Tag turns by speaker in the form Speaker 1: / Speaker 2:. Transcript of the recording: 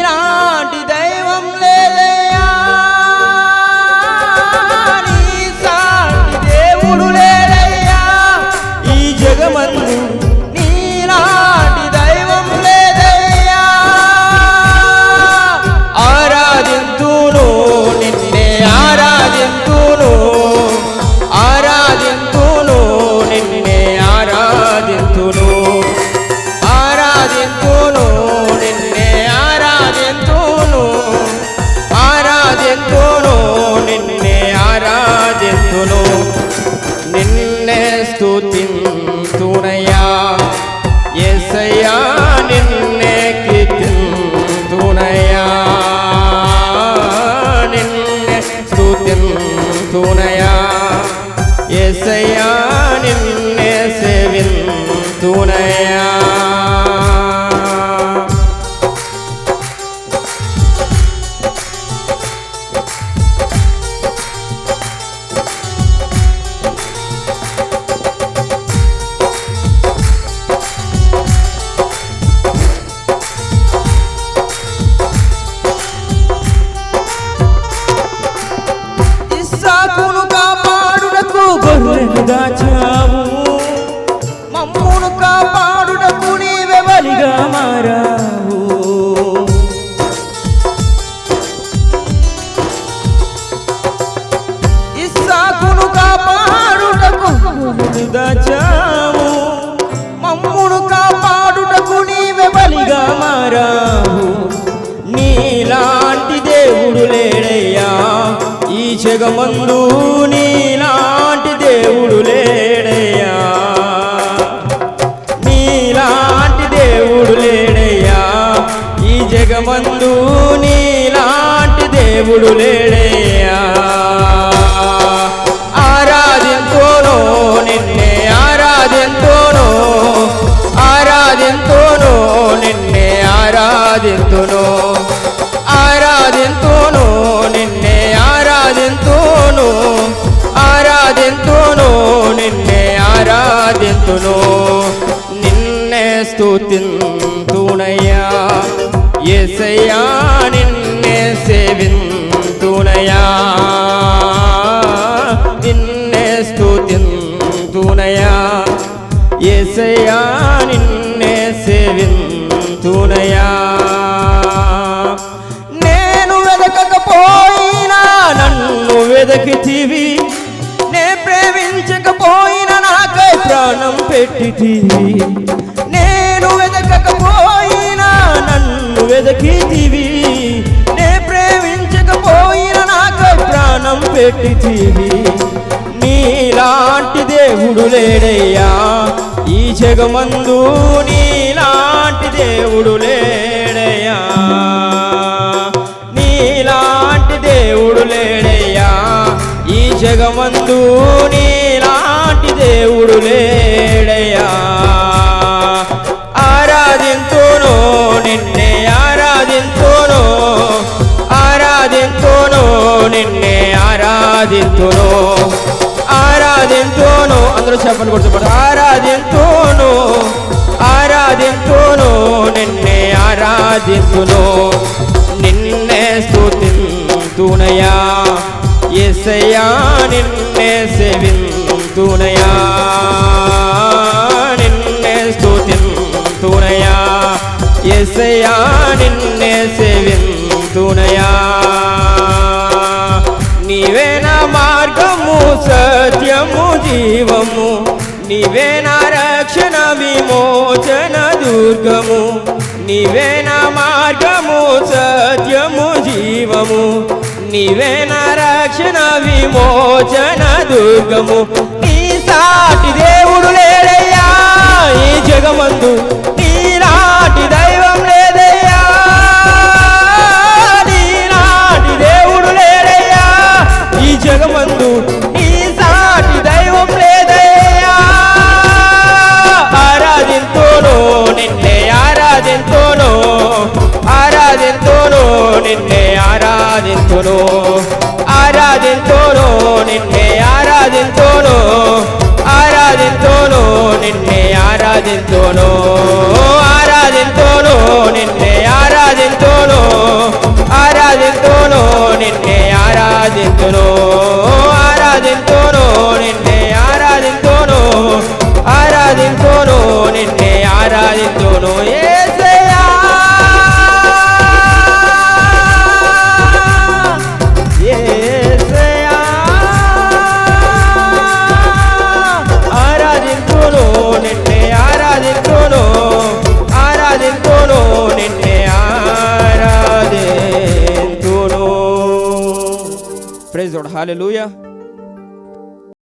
Speaker 1: நீராடுதே స్తుతింతునయ్యా ఎసయ్యా నిన్నే కీర్తింతునయ్యా నిన్నే స్తుతింతునయ్యా ఎసయ్యా నిన్నే సేవింతునయ్యా ఇస్సాకును మమ్మును కాపాడుటకు నీవెవరిగా మారావు. ఇస్సాకును కాపాడుటకు దాచావు. మమ్మును కాపాడుటకు నీవే మారావు. నీలాంటి దేవుడు లేడయ్యా ఈ జగమందు నీ ఈ నీలాంటి దేవుడు లేడయ్యా ఆరాధింతోను నిన్నే ఆరాధింతోను ఆరాధింతోను నిన్నే ఆరాధింతును ఆరాధింతును నిన్నే ఆరాధింతును ఆరాధింతును నిన్నే ఆరాధింతును నిన్నే స్తుతింతునయ్యా ఎసయ్యా నిన్నే సేవింతునయా. నిన్నే స్తుతింతునయ్యా ఎసయ్యా నిన్నే సేవింతునయా. నేను వెదకకపోయినా నన్ను వెదకితివి. నే ప్రేమించకపోయినా నాకై ప్రాణం పెట్టితివి. వెదకితివి. నే ప్రేమించకపోయిన నాకై ప్రాణం పెట్టితివి. నీలాంటి దేవుడు లేడయ్యా. ఈ జగమందు నీలాంటి దేవుడు లేడయ్యా. నీలాంటి దేవుడు లేడయ్యా. ఈ జగమందు నీలాంటి దేవుడు లేడయ్యా. ఆరాధింతును. ఆరాధింతును. అందరూ చెప్పండి గుర్తుపడు ఆరాధింతును. ఆరాధింతును. నిన్నే ఆరాధింతును. నిన్నే స్థుతింతునయా ఎసయా నిన్నే సేవింతునయా. నిన్నే స్థుతింతునయా ఎసయా నిన్నే సత్యము జీవము నీవే నా రక్షణ విమోచన దుర్గము. నీవే నా మార్గము సత్యము జీవము. నీవే నా రక్షణ విమోచన దుర్గము. నీ సాటి దేవుడు లేడయ్యా ఈ జగమందు నీలాంటి Hallelujah.